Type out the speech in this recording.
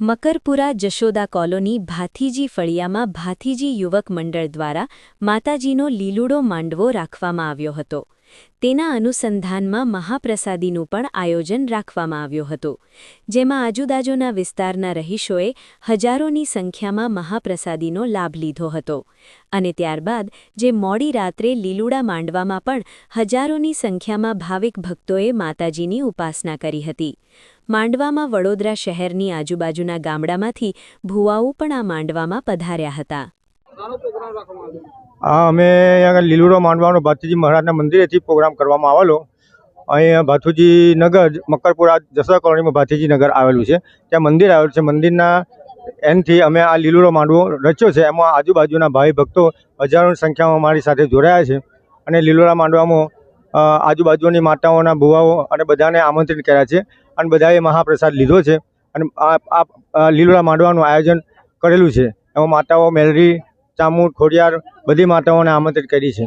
Makarpura Jashoda colony Bhathiji ફળિયામાં ભાથીજી યુવક મંડળ દ્વારા માતાજીનો લીલુડો માંડવો રાખવામાં આવ્યો હતો. તેના અનુસંધાનમાં મહાપ્રસાદીનું પણ આયોજન રાખવામાં આવ્યું હતું. જેમાં આજુબાજુના વિસ્તારના રહીશોએ હજારોની સંખ્યામાં મહાપ્રસાદીનો લાભ લીધો હતો. અને ત્યારબાદ જે મોડી રાત્રે લીલુડા માંડવામાં પણ હજારોની સંખ્યામાં ભાવિક ભક્તોએ માતાજીની ઉપાસના કરી હતી. માંડવામાં વડોદરા શહેરની આજુબાજુના ગામડામાંથી ભુવાઓ પણ આ માંડવામાં પધાર્યા હતા. હા અમે અહીંયા લીલુડો માંડવાનો ભાથુજી મહારાજના મંદિરેથી પ્રોગ્રામ કરવામાં આવેલો. અહીંયા ભાથુજી નગર, મકરપુરા જસા કોલોનીમાં ભાથુજી નગર આવેલું છે. ત્યાં મંદિર આવેલું છે. મંદિરના એનથી અમે આ લીલુડો માંડવો રચ્યો છે. એમાં આજુબાજુના ભાઈ ભક્તો હજારોની સંખ્યામાં મારી સાથે જોડાયા છે. અને લીલુડા માંડવામાં આજુબાજુની માતાઓના ભુવાઓ અને બધાને આમંત્રિત કર્યા છે અને બધાએ મહાપ્રસાદ લીધો છે અને આ આ માંડવાનું આયોજન કરેલું છે. એમાં માતાઓ મેલરી, ચામુંડ, ખોડિયાર બધી માતાઓને આમંત્રિત કરી છે.